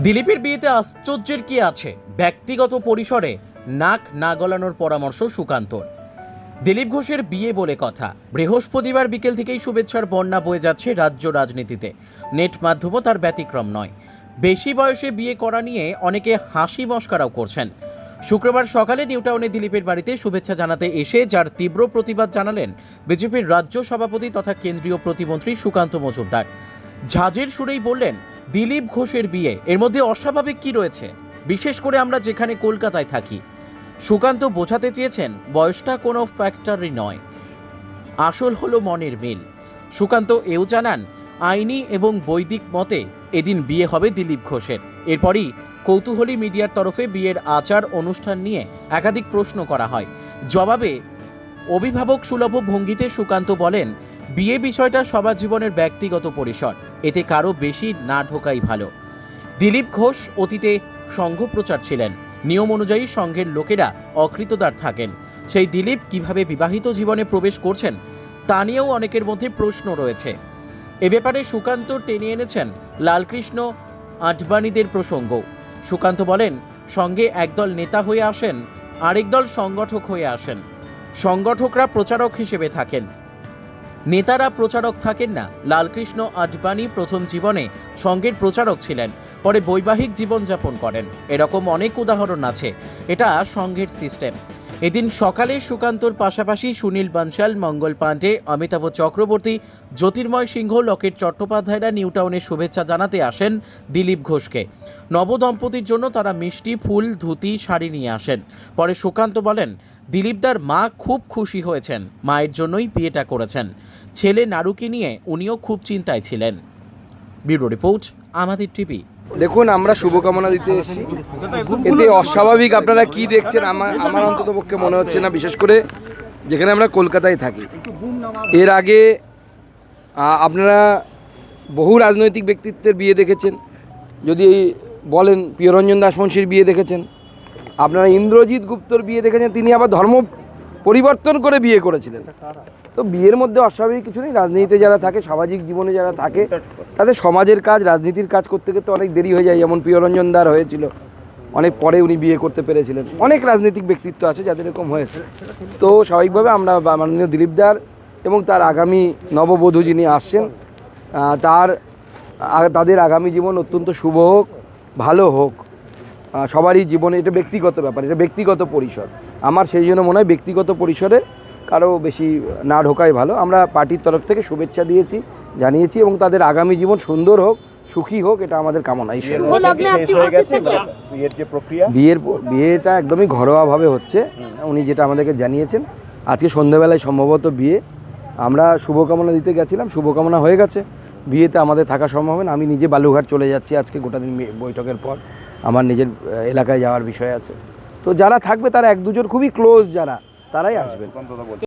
দিলীপের বিয়েতে আশ্চর্যের কি আছে? ব্যক্তিগত পরিসরে নাক না গলানোর পরামর্শ সুকান্তর। দিলীপ ঘোষের বিয়ে বলে কথা। বৃহস্পতিবার বিকেল থেকেই শুভেচ্ছার বন্যা বয়ে যাচ্ছে রাজ্য রাজনীতিতে। নেট মাধ্যমও তার ব্যতিক্রম নয়। বেশি বয়সে বিয়ে করা নিয়ে অনেকে হাসি মস্কারাও করছেন। শুক্রবার সকালে নিউটাউনে দিলীপের বাড়িতে শুভেচ্ছা জানাতে এসে যার তীব্র প্রতিবাদ জানালেন বিজেপির রাজ্য সভাপতি তথা কেন্দ্রীয় প্রতিমন্ত্রী সুকান্ত মজুমদার। ঝাঁঝের সুরেই বললেন, দিলীপ ঘোষের বিয়ে, এর মধ্যে অস্বাভাবিক কি রয়েছে? বিশেষ করে আমরা যেখানে কলকাতায় থাকি। সুকান্ত বোঝাতে চেয়েছেন, বয়সটা কোনো ফ্যাক্টরি নয়। আসল হলো মনের মিল। সুকান্ত এও জানান, আইনি এবং বৈদিক মতে এদিন বিয়ে হবে দিলীপ ঘোষের। এরপরই কৌতূহলী মিডিয়ার তরফে বিয়ের আচার অনুষ্ঠান নিয়ে একাধিক প্রশ্ন করা হয়। জবাবে অভিভাবক সুলভ ভঙ্গিতে সুকান্ত বলেন বিয়ে বিষয়টা সবার জীবনের ব্যক্তিগত পরিসর। এতে কারও বেশি না ঢোকাই ভালো। দিলীপ ঘোষ অতীতে সংঘ প্রচার ছিলেন। নিয়ম অনুযায়ী সংঘের লোকেরা অকৃতদার থাকেন। সেই দিলীপ কীভাবে বিবাহিত জীবনে প্রবেশ করছেন, তা নিয়েও অনেকের মধ্যে প্রশ্ন রয়েছে। এ ব্যাপারে সুকান্ত টেনে এনেছেন লালকৃষ্ণ আডবাণীদের প্রসঙ্গ। সুকান্ত বলেন, সঙ্গে একদল নেতা হয়ে আসেন, আরেক দল সংগঠক হয়ে আসেন। সংগঠকরা প্রচারক হিসেবে থাকেন। নেতারা প্রচারক থাকেন না। লালকৃষ্ণ আডবাণী প্রথম জীবনে সংঘের প্রচারক ছিলেন, পরে বৈবাহিক জীবনযাপন করেন। এরকম অনেক উদাহরণ আছে। এটা সংঘের সিস্টেম। এদিন সকালে সুকান্তর পাশাপাশি সুনীল বানশাল, মঙ্গল পাণ্ডে, অমিতাভ চক্রবর্তী, জ্যোতির্ময় সিংহ, লকেট চট্টোপাধ্যায়রা নিউটাউনে শুভেচ্ছা জানাতে আসেন দিলীপ ঘোষকে। নবদম্পতির জন্য তারা মিষ্টি, ফুল, ধুতি, শাড়ি নিয়ে আসেন। পরে সুকান্ত বলেন দিলীপদার মা খুব খুশি হয়েছেন, মায়ের জন্যই বিয়েটা করেছেন। ছেলে নারুকে নিয়ে উনিও খুব চিন্তায় ছিলেন। ব্যুরো রিপোর্ট, আমাদের টিভি। দেখুন, আমরা শুভকামনা দিতে এসেছি। এতে অস্বাভাবিক আপনারা কি দেখছেন, আমার আমার অন্তত পক্ষে মনে হচ্ছে না, বিশেষ করে যেখানে আমরা কলকাতায় থাকি। এর আগে আপনারা বহু রাজনৈতিক ব্যক্তিত্বের বিয়ে দেখেছেন। যদি বলেন, প্রিয়রঞ্জন দাসমংশীর বিয়ে দেখেছেন। আপনারা ইন্দ্রজিৎ গুপ্তর বিয়ে দেখেছেন, তিনি আবার ধর্ম পরিবর্তন করে বিয়ে করেছিলেন। তো বিয়ের মধ্যে অস্বাভাবিক কিছু নেই, রাজনীতিতে যারা থাকে, সামাজিক জীবনে যারা থাকে, তাদের সমাজের কাজ, রাজনীতির কাজ করতে করতে অনেক দেরি হয়ে যায়। যেমন প্রিয়রঞ্জন দার হয়েছিল, অনেক পরে উনি বিয়ে করতে পেরেছিলেন। অনেক রাজনৈতিক ব্যক্তিত্ব আছে যাদের এরকম হয়েছে তো স্বাভাবিকভাবে আমরা মাননীয় দিলীপ দার এবং তার আগামী নববধূ যিনি আসছেন তার তাদের আগামী জীবন অত্যন্ত শুভ হোক, ভালো হোক। সবারই জীবনে এটা ব্যক্তিগত ব্যাপার এটা ব্যক্তিগত পরিসর। আমার সেই জন্য মনে হয় ব্যক্তিগত পরিসরে কারও বেশি না ঢোকাই ভালো। আমরা পার্টির তরফ থেকে শুভেচ্ছা দিয়েছি জানিয়েছি এবং তাদের আগামী জীবন সুন্দর হোক সুখী হোক এটা আমাদের কামনা। ঈশ্বর শেষ হয়ে গেছে? বিয়ের যে প্রক্রিয়া? বিয়ের প- বিয়েটা একদমই ঘরোয়াভাবে হচ্ছে। উনি যেটা আমাদেরকে জানিয়েছেন আজকে সন্ধ্যাবেলায় সম্ভবত বিয়ে। আমরা শুভকামনা দিতে গেছিলাম শুভকামনা হয়ে গেছে। বিয়েতে আমাদের থাকা সম্ভব হবে না। আমি নিজে বালুঘাট চলে যাচ্ছি আজকে গোটা দিন বৈঠকের পর। আমার নিজের এলাকায় যাওয়ার বিষয় আছে। তো যারা থাকবে তারা এক দুজন খুবই ক্লোজ যারা, তারাই আসবেন।